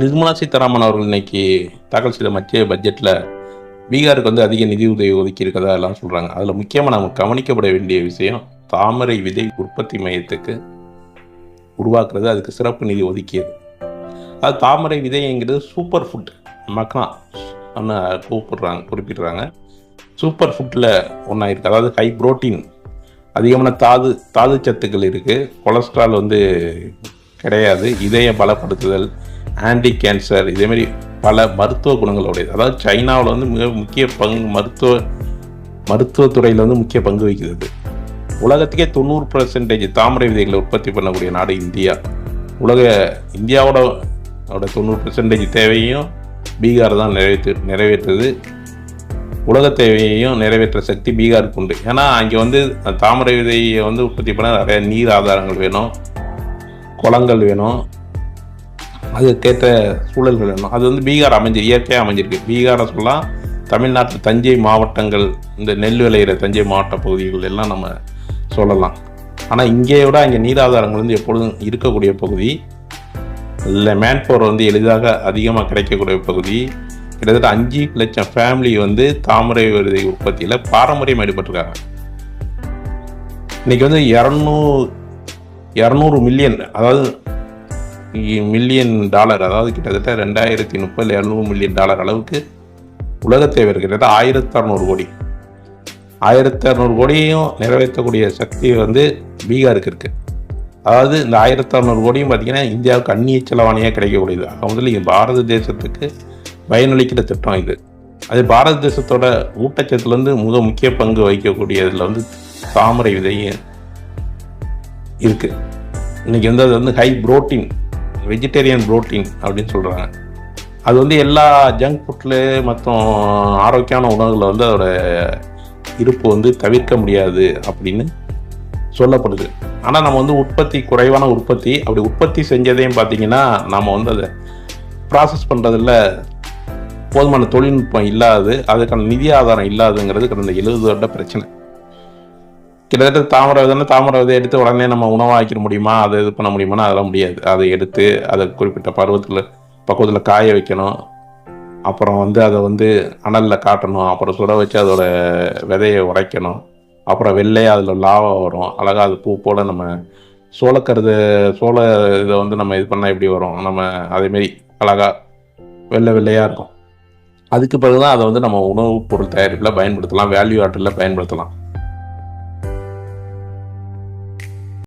நிர்மலா சீதாராமன் அவர்கள் இன்னைக்கு தாக்கல் செய்த மத்திய பட்ஜெட்டில் பீகாருக்கு வந்து அதிக நிதி உதவி ஒதுக்கி இருக்கதா எல்லாம் சொல்கிறாங்க அதில் முக்கியமாக நம்ம கவனிக்கப்பட வேண்டிய விஷயம் தாமரை விதை உற்பத்தி மையத்துக்கு உருவாக்குறது அதுக்கு சிறப்பு நிதி ஒதுக்கியது. அது தாமரை விதைங்கிறது சூப்பர் ஃபுட் மக்கனா ஒன்று கூப்பிடுறாங்க குறிப்பிடுறாங்க. சூப்பர் ஃபுட்டில் ஒன்றா இருக்குது அதாவது ஹை புரோட்டீன் அதிகமான தாது தாது சத்துக்கள் இருக்குது கொலஸ்ட்ரால் வந்து கிடையாது. இதய பலப்படுத்துதல் ஆன்டி கேன்சர் இதேமாரி பல மருத்துவ குணங்களுடையது. அதாவது சைனாவில் வந்து மிக முக்கிய பங்கு மருத்துவ மருத்துவத்துறையில் வந்து முக்கிய பங்கு வகிக்கிறது. உலகத்துக்கே தொண்ணூறு பர்சன்டேஜ் தாமரை விதைகளை உற்பத்தி பண்ணக்கூடிய நாடு இந்தியா. உலக இந்தியாவோட தொண்ணூறு பர்சன்டேஜ் தேவையும் பீகார் தான் நிறைவேற்று நிறைவேற்றுது. உலக தேவையையும் நிறைவேற்ற சக்தி பீகாருக்கு உண்டு. ஏன்னா அங்கே வந்து தாமரை விதையை வந்து உற்பத்தி பண்ண நிறைய நீர் ஆதாரங்கள் வேணும். குளங்கள் வேணும். அதுக்கேற்ற சூழல்கள் வேணும் அது வந்து பீகார் அமைஞ்சு இயற்கையாக அமைஞ்சிருக்கு. பீகாரை சொல்லலாம் தமிழ்நாட்டு தஞ்சை மாவட்டங்கள் இந்த நெல் விளையிற தஞ்சை மாவட்ட பகுதிகள் எல்லாம் நம்ம சொல்லலாம். ஆனால் இங்கே விட அங்கே நீராதாரங்கள் வந்து எப்பொழுதும் இருக்கக்கூடிய பகுதி. இல்லை மேன் பவர் வந்து எளிதாக அதிகமாக கிடைக்கக்கூடிய பகுதி. கிட்டத்தட்ட அஞ்சு லட்சம் ஃபேமிலி வந்து தாமரை விருதை உற்பத்தியில் பாரம்பரியம் ஈடுபட்டிருக்காங்க. இன்றைக்கி வந்து இரநூறு இரநூறு மில்லியன் அதாவது மில்லியன் டாலர் அதாவது கிட்டத்தட்ட ரெண்டாயிரத்தி முப்பது இரநூறு மில்லியன் டாலர் அளவுக்கு உலக தேவை இருக்கிறது ஆயிரத்தி அறநூறு கோடி. ஆயிரத்தி அறநூறு கோடியும் நிறைவேற்றக்கூடிய சக்தி வந்து பீகாருக்கு இருக்குது அதாவது இந்த ஆயிரத்தி அறநூறு கோடியும் பார்த்திங்கன்னா இந்தியாவுக்கு அந்நிய செலவாணியாக கிடைக்கக்கூடியது. ஆக முதல்ல இது பாரத தேசத்துக்கு பயனளிக்கிற திட்டம் இது. அது பாரத தேசத்தோட ஊட்டச்சத்துலேருந்து மிக முக்கிய பங்கு வகிக்கக்கூடியதில் வந்து தாமரை விதையும் இருக்குது இன்றைக்கி வந்து அது வந்து ஹை புரோட்டீன் வெஜிடேரியன் புரோட்டீன் அப்படின்னு சொல்கிறாங்க அது வந்து எல்லா ஜங்க் ஃபுட்டில் மற்றும் ஆரோக்கியமான உணவுகளில் வந்து அதோட இருப்பு வந்து தவிர்க்க முடியாது அப்படின்னு சொல்லப்படுது. ஆனால் நம்ம வந்து உற்பத்தி குறைவான உற்பத்தி அப்படி உற்பத்தி செஞ்சதையும் பார்த்தீங்கன்னா நம்ம வந்து அதை ப்ராசஸ் பண்ணுறதில் போதுமான தொழில்நுட்பம் இல்லாது அதுக்கான நிதி ஆதாரம் இல்லாதுங்கிறது கடந்த எழுபது வருட பிரச்சனை. கிட்டத்தட்ட தாமரை விதைன்னா தாமரை விதை எடுத்து உடனே நம்ம உணவாக்கிட முடியுமா? அதை இது பண்ண முடியுமானா அதெல்லாம் முடியாது. அதை எடுத்து அதை குறிப்பிட்ட பருவத்தில் பக்குவத்தில் காய வைக்கணும். அப்புறம் வந்து அதை வந்து அனலில் காட்டணும். அப்புறம் சுட வச்சு அதோட விதையை உடைக்கணும். அப்புறம் வெள்ளையாக அதில் லாவா வரும். அழகாக அது பூ போல் நம்ம சோளக்கருது சோள இதை வந்து நம்ம இது பண்ணால் எப்படி வரும்? நம்ம அதேமாரி அழகாக வெள்ளை வெள்ளையாக இருக்கும். அதுக்கு பிறகு தான் அதை வந்து நம்ம உணவுப் பொருள் தயாரிப்பில் பயன்படுத்தலாம். வேல்யூ ஆர்டரில் பயன்படுத்தலாம்.